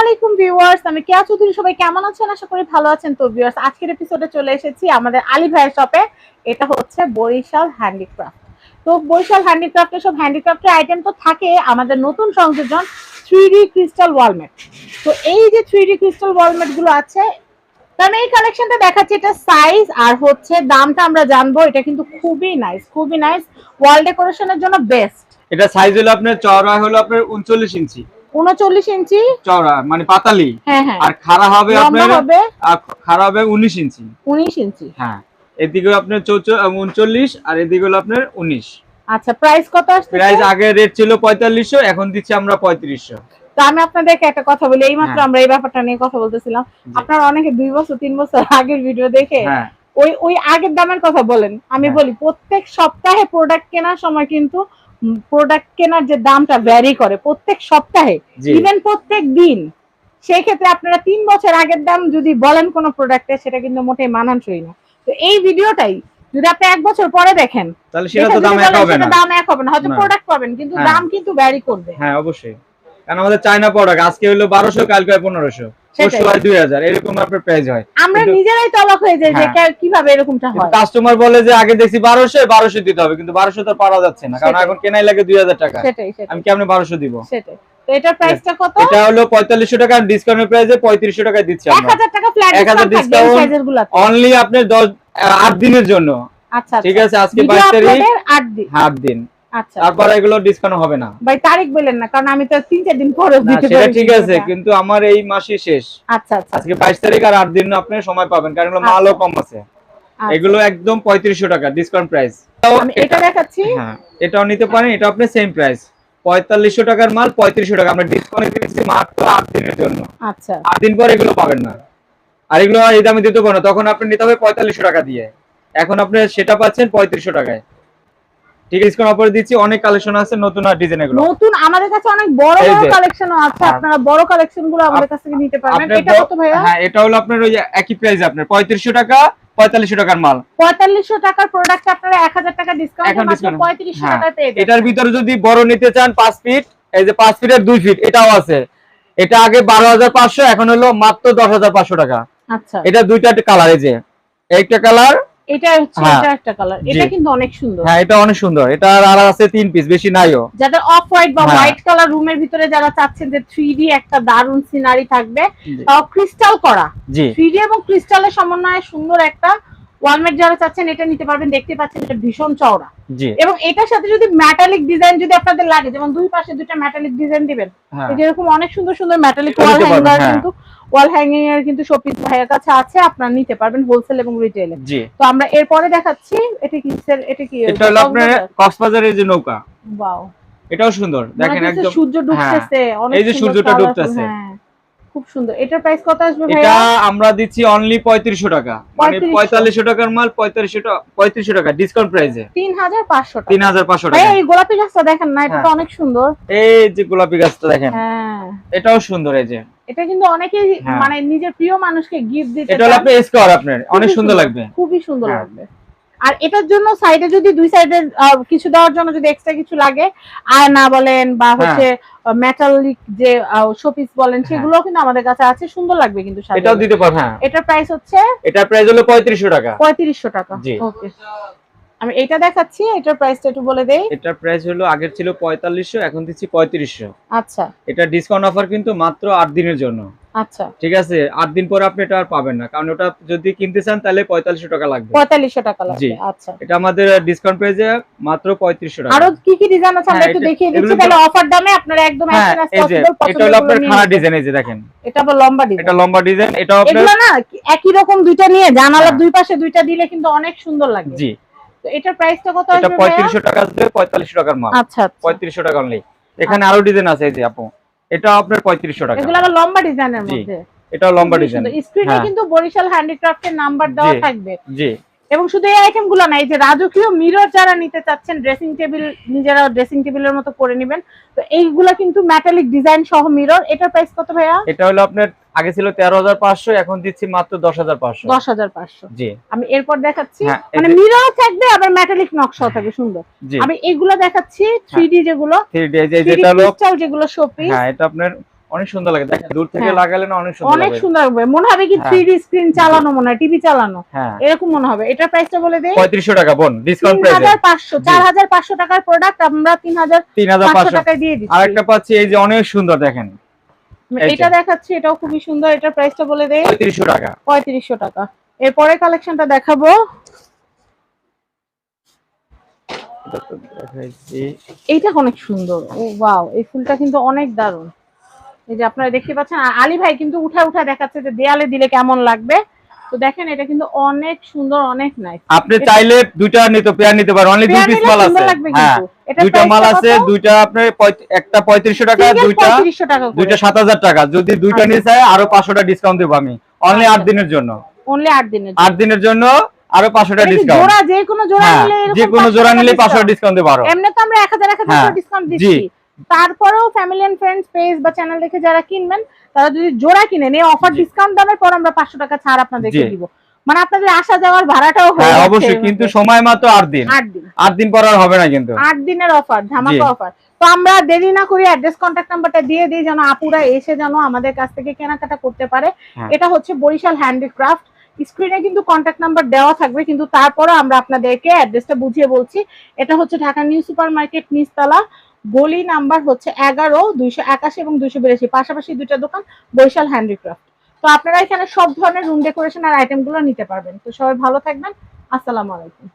আলাইকুম ভিউয়ার্স, আমি কেয়া চৌধুরী। সবাই কেমন আছেন? আশা করি ভালো আছেন। তো ভিউয়ার্স, আজকের এপিসোডে চলে এসেছি আমাদের আলী ভাইয়ের শপে এটা হচ্ছে বরিশাল হ্যান্ডিক্রাফট তো বরিশাল হ্যান্ডিক্রাফটের সব হ্যান্ডিক্রাফটের আইটেম তো থাকে আমাদের নতুন সংযোজন থ্রি ক্রিস্টাল ওয়ালমেট তো এই যে থ্রি ডি ক্রিস্টাল ওয়ালমেটগুলো আছে কারণ এই কালেকশনটা দেখাচ্ছি। এটা সাইজ আর হচ্ছে দামটা আমরা জানব। এটা কিন্তু খুবই নাইস খুবই নাইস ওয়াল ডেকোরেশনের জন্য বেস্ট এটা সাইজ হলো আপনার, চওড়া হলো আপনার উনচল্লিশ ইঞ্চি। উনচল্লিশ ইঞ্চি। চওড়া মানে পাতালি। হ্যাঁ হ্যাঁ। আর খাড়া হবে আপনার হবে। আর খাড়া হবে উনিশ ইঞ্চি। উনিশ ইঞ্চি। হ্যাঁ। এদিকে আপনার উনচল্লিশ আর এদিকে হলো আপনার উনিশ। আচ্ছা প্রাইস কত আসছে প্রাইস আগে রেট ছিল পঁয়তাল্লিশশো এখন দিচ্ছি আমরা পঁয়ত্রিশশো। তো আমি আপনাদেরকে একটা কথা বলি এইমাত্র হ্যাঁ। আমরা এই ব্যাপারটা নিয়ে কথা বলতেছিলাম। আপনারা অনেকে দুই বছর তিন বছর আগের ভিডিও দেখে ওই ওই আগের দামের কথা বলেন। আমি। বলি প্রত্যেক সপ্তাহে প্রোডাক্ট কেনার সময় কিন্তু প্রোডাক্ট কেনার যে দামটা ভ্যারি করে প্রত্যেক সপ্তাহে ইভেন প্রত্যেক দিন সেই ক্ষেত্রে আপনারা তিন বছর আগের দাম যদি বলেন কোনো প্রোডাক্টে সেটা কিন্তু মোটেই মানানসই না। তো এই ভিডিওটাই যদি আপনি এক বছর পরে দেখেন তাহলে সেটা তো দাম এক হবে না। দাম এক হবে না হয়তো প্রোডাক্ট পাবেন কিন্তু হ্যাঁ। দাম কিন্তু ভ্যারি করবে। হ্যাঁ অবশ্যই। কারণ আমাদের চায়না প্রোডাক্ট আজকে হলো বারোশো কালকে পনেরোশো। সেটাই। দুই হাজার এরকম আপনার প্রাইস হয়। আমরা নিজেরাই তো অবাক হয়ে যাই যে হ্যাঁ। কীভাবে এরকমটা হয়। কাস্টমার বলে যে আগে দেখছি বারোশো বারোশো দিতে হবে। কিন্তু বারোশো তো পারা যাচ্ছে না কারণ এখন কেনাই লাগে দুই হাজার টাকা। আমি কেমনে বারোশো দিব? সেটাই। এটার প্রাইসটা কত? এটা হলো টাকা ডিসকাউন্টের প্রাইসে টাকায় দিচ্ছি এক আমরা হাজার টাকা ফ্ল্যাট 1000 ডিসকাউন্ট অনলি আট দিনের জন্য। আচ্ছা ঠিক আছে আজকে তারিখ। আট দিন। আট দিন। আচ্ছা তারপর এগুলো ডিসকাউন্ট হবে না। ভাই তারিখ বললেন না কারণ আমি তো তিন চার দিন পরে দিতে সেটা পারি ঠিক আছে কিন্তু আমার এই মাসে শেষ। আচ্ছা আচ্ছা। আজকে বাইশ তারিখ আর আট দিন আপনার সময় পাবেন কারণ এগুলো মালও কম আছে। আচ্ছা। এগুলো একদম পঁয়ত্রিশশো টাকা ডিসকাউন্ট প্রাইস এটা দেখাচ্ছি। হ্যাঁ এটাও নিতে পারেন এটা আপনার সেম প্রাইস পঁয়তাল্লিশশো টাকার মাল পঁয়ত্রিশশো টাকা আমরা ডিসকাউন্ট দিচ্ছি মাত্র আট দিনের জন্য। আচ্ছা। আট দিন পর এগুলো পাবেন না। আর এগুলো এই দামে দিতে পারব না তখন আপনি নিতে হবে পঁয়তাল্লিশশো টাকা দিয়ে। এখন আপনি সেটা পাচ্ছেন পঁয়ত্রিশশো টাকায়। ঠিক আছে ডিসকাউন্ট অফার দিচ্ছি অনেক কালেকশন আছে নতুন আর ডিজাইন এগুলো। নতুন আমাদের কাছে অনেক বড় বড় কালেকশনও আছে হ্যাঁ। আপনারা বড় কালেকশনগুলো আমাদের কাছ থেকে নিতে পারবেন। এটা কত ভাইয়া? হ্যাঁ এটা হলো আপনার ওই একই প্রাইস আপনার পঁয়ত্রিশশো টাকা পঁয়তাল্লিশশো টাকার মাল। পঁয়তাল্লিশশো টাকার প্রোডাক্ট আপনারা টাকা ডিসকাউন্ট মাত্র হ্যাঁ, টাকায় পেয়ে যাবেন। এটার ভিতরে যদি বড় নিতে চান পাঁচ ফিট এই যে পাঁচ ফিটের দুই ফিট এটাও আছে। এটা আগে বারো হাজার পাঁচশো এখন হলো মাত্র দশ হাজার পাঁচশো টাকা। আচ্ছা। এটা দুইটা কালার এই যে একটা কালার এটা হচ্ছে হ্যাঁ। এটা একটা কালার এটা কিন্তু অনেক সুন্দর। হ্যাঁ এটা অনেক সুন্দর। এটা আর আছে তিন পিস বেশি নাইও। যাদের অফ হোয়াইট বা হ্যাঁ। হোয়াইট কালার রুমের ভিতরে যারা চাচ্ছেন যে একটা দারুণ সিনারি থাকবে ক্রিস্টাল করা। এবং ক্রিস্টালের সমন্বয়ে সুন্দর একটা ওয়ালমেট যারা চাচ্ছেন এটা নিতে পারবেন দেখতে পাচ্ছেন এটা ভীষণ চওড়া। এবং এটার সাথে যদি মেটালিক ডিজাইন যদি আপনাদের লাগে যেমন দুই পাশে দুইটা মেটালিক ডিজাইন দিবেন হ্যাঁ। এই যে এরকম অনেক সুন্দর সুন্দর মেটালিক ওয়াল হ্যাঙ্গার হ্যাঁ। কিন্তু ওয়াল হ্যাঙ্গিং এর কিন্তু শপিং ভাইয়ের কাছে আছে আপনারা নিতে পারবেন হোলসেল এবং রিটেলে জি। তো আমরা এরপরে দেখাচ্ছি এটা কি স্যার- এটা কি এটা হলো আপনার কক্সবাজারের যে নৌকা। ওয়াও এটাও সুন্দর। দেখেন একদম সূর্য ডুবতেছে অনেক এই যে সূর্যটা ডুবতেছে। হ্যাঁ। খুব সুন্দর। এটার প্রাইস কত আসবে এটা আমরা দিচ্ছি অনলি পঁয়ত্রিশশো টাকা। মানে 3500 পঁয়তাল্লিশশো টাকার মাল পঁয়তাল্লিশশো টাকা পঁয়ত্রিশশো টাকা ডিসকাউন্ট প্রাইসে তিন হাজার পাঁচশো টাকা। তিন হাজার পাঁচশো টাকা। এই গোলাপি গাছটা দেখেন না এটা তো হ্যাঁ। অনেক সুন্দর। এই যে গোলাপি গাছটা দেখেন হ্যাঁ। এটাও সুন্দর এই যে। এটা কিন্তু অনেকেই হ্যাঁ। মানে নিজের প্রিয় মানুষকে গিফট দিতে এটা হলো। আপনার স্কোয়ার আপনার। অনেক সুন্দর লাগবে। খুবই সুন্দর হ্যাঁ। লাগবে। আর এটার জন্য সাইডে যদি দুই সাইডে কিছু দেওয়ার জন্য যদি এক্সট্রা কিছু লাগে আয়না বলেন বা হ্যাঁ। হচ্ছে মেটালিক যে শোপিস বলেন সেগুলো কিন্তু আমাদের কাছে আছে সুন্দর লাগবে কিন্তু। এটাও দিতে পার হ্যাঁ এটার প্রাইস হচ্ছে এটার প্রাইস হলো পঁয়ত্রিশশো টাকা পঁয়ত্রিশশো টাকা জি। ওকে আমি এটা দেখাচ্ছি এটার প্রাইসটা একটু বলে দেই। এটার প্রাইস হলো আগের ছিল পঁয়তাল্লিশশো এখন দিচ্ছি পঁয়ত্রিশশো। আচ্ছা। এটা ডিসকাউন্ট অফার কিন্তু মাত্র আট দিনের জন্য। আচ্ছা। ঠিক আছে? আট দিন পরে আপনি এটা আর পাবেন না কারণ ওটা যদি কিনতে চান তাহলে পঁয়তাল্লিশশো টাকা লাগবে। পঁয়তাল্লিশশো টাকা লাগবে আচ্ছা। এটা আমাদের ডিসকাউন্ট প্রাইসে মাত্র পঁয়ত্রিশশো টাকা। আরও কি কি ডিজাইন আছে আমরা হ্যাঁ, একটু দেখিয়ে দিচ্ছি তাহলে অফার দামে আপনারা একদম হ্যাঁ যে এটা হলো আপনার খাড়া ডিজাইন এই যে দেখেন। এটা আবার লম্বা ডিজাইন এটা লম্বা ডিজাইন এটাও আপনার এগুলো না একই রকম দুইটা নিয়ে জানালার হ্যাঁ। দুই পাশে দুইটা দিলে কিন্তু অনেক সুন্দর লাগে। জি। তো এটার প্রাইসটা কত আসবে ভাইয়া? পঁয়ত্রিশশো টাকা আসবে পঁয়তাল্লিশশো টাকার মাল। আচ্ছা আচ্ছা। পঁয়ত্রিশশো টাকা অনলি এখানে আরও ডিজাইন আছে এই যে আপু। এটা আপনার পঁয়ত্রিশশো টাকা। এগুলো আবার লম্বা ডিজাইনের মধ্যে। এটাও লম্বা ডিজাইন স্ক্রিনে হ্যাঁ। কিন্তু বরিশাল হ্যান্ডিক্রাফটের নাম্বার দেওয়া থাকবে। জি। এবং শুধু এই আইটেমগুলো না এই যে রাজকীয় মিরর যারা নিতে চাচ্ছেন ড্রেসিং টেবিল নিজেরা ড্রেসিং টেবিলের মতো করে নেবেন। তো এইগুলা কিন্তু মেটালিক ডিজাইন সহ মিরর এটার প্রাইস কত ভাইয়া? এটা হলো আপনার আগে ছিল তেরো হাজার পাঁচশো এখন দিচ্ছি মাত্র দশ হাজার পাঁচশো। দশ হাজার পাঁচশো। জি। আমি এরপর দেখাচ্ছি হ্যাঁ, মানে মিরর থাকবে আবার মেটালিক নকশাও থাকবে সুন্দর। আমি এগুলো দেখাচ্ছি থ্রি ডি যেগুলো থ্রি ডি যেটা যেগুলো শোপিস হ্যাঁ এটা আপনার অনেক সুন্দর লাগে। দেখেন দূর থেকে হ্যাঁ। লাগালে না অনেক সুন্দর অনেক সুন্দর হবে। মনে হবে কি হ্যাঁ। থ্রি স্ক্রিন চালানো মনে হয় টিভি চালানো। হ্যাঁ। এরকম মনে হবে। এটার প্রাইসটা বলে দেই। পঁয়ত্রিশশো টাকা বোন ডিসকাউন্ট প্রাইসে হাজার পাঁচশো চার হাজার পাঁচশো টাকার প্রোডাক্ট আমরা তিন হাজার তিন হাজার পাঁচশো পাঁচশো। টাকায় দিয়ে দিচ্ছি। আরেকটা পাচ্ছি এই যে অনেক সুন্দর দেখেন। এটা দেখাচ্ছি এটাও খুবই সুন্দর। এটার প্রাইসটা বলে দেই পঁয়ত্রিশশো টাকা। পঁয়ত্রিশশো টাকা। এরপরে কালেকশনটা দেখাবো। এইটা অনেক সুন্দর। ও ওয়াও এই ফুলটা কিন্তু অনেক দারুণ। এই যে আপনারা দেখতে পাচ্ছেন আলী ভাই কিন্তু উঠা উঠা দেখাচ্ছে যে দেয়ালে দিলে কেমন লাগবে। তো দেখেন এটা কিন্তু অনেক সুন্দর অনেক নাইস আপনি চাইলে দুইটা নিতে পেয়ার নিতে পারেন। অনলি দুই পিস মাল আছে। হ্যাঁ দুইটা মাল আছে দুইটা আপনার একটা পঁয়ত্রিশশো টাকা দুইটা পঁয়ত্রিশশো টাকা দুইটা টাকা। যদি দুইটা আচ্ছা। নিয়ে চায় আরও পাঁচশো টাকা ডিসকাউন্ট দেবো আমি। অনলি আট দিনের জন্য। অনলি আট দিনের দিনের জন্য আরও পাঁচশো টাকা ডিসকাউন্ট জোড়া? যে কোনো জোড়া হ্যাঁ নিলে যে কোনো জোড়া নিলে পাঁচশো ডিসকাউন্ট দেবো আরও। এমনি তো আমরা হাজার হ্যাঁ, ডিসকাউন্ট দিচ্ছি। তারপরেও ফ্যামিলি এন্ড ফ্রেন্ডস পেজ বা চ্যানেল দেখে যারা কিনবেন তারা যদি জোড়া কিনেন এই অফার ডিসকাউন্ট দামের পর আমরা পাঁচশো টাকা ছাড় আপনাদেরকে। দিব। মানে আপনাদের আসা যাওয়ার ভাড়াটাও হয়ে হ্যাঁ অবশ্যই কিন্তু। সময় মাত্র আট দিন। আট দিন। পর আর হবে না কিন্তু। আট দিনের অফার ধামাকা অফার তো আমরা দেরি না করি অ্যাড্রেস কন্ট্যাক্ট নাম্বারটা দিয়ে দিই যেন আপুরা এসে যেন আমাদের কাছ থেকে কেনাকাটা করতে পারে। হ্যাঁ। এটা হচ্ছে বরিশাল হ্যান্ডিক্রাফট স্ক্রিনে কিন্তু কন্ট্যাক্ট নাম্বার দেওয়া থাকবে কিন্তু তারপরও আমরা আপনাদেরকে অ্যাড্রেসটা বুঝিয়ে বলছি। এটা হচ্ছে ঢাকা নিউ সুপার মার্কেট নিচতলা। গলি নাম্বার হচ্ছে এগারো, দুইশো একাশি এবং দুইশো বিরাশি। পাশাপাশি দুইটা দোকান, বৈশাল হ্যান্ডিক্রাফট। তো আপনারা এখানে সব ধরনের রুম ডেকোরেশন আর আইটেমগুলো নিতে পারবেন। তো সবাই ভালো থাকবেন। আসসালামু আলাইকুম।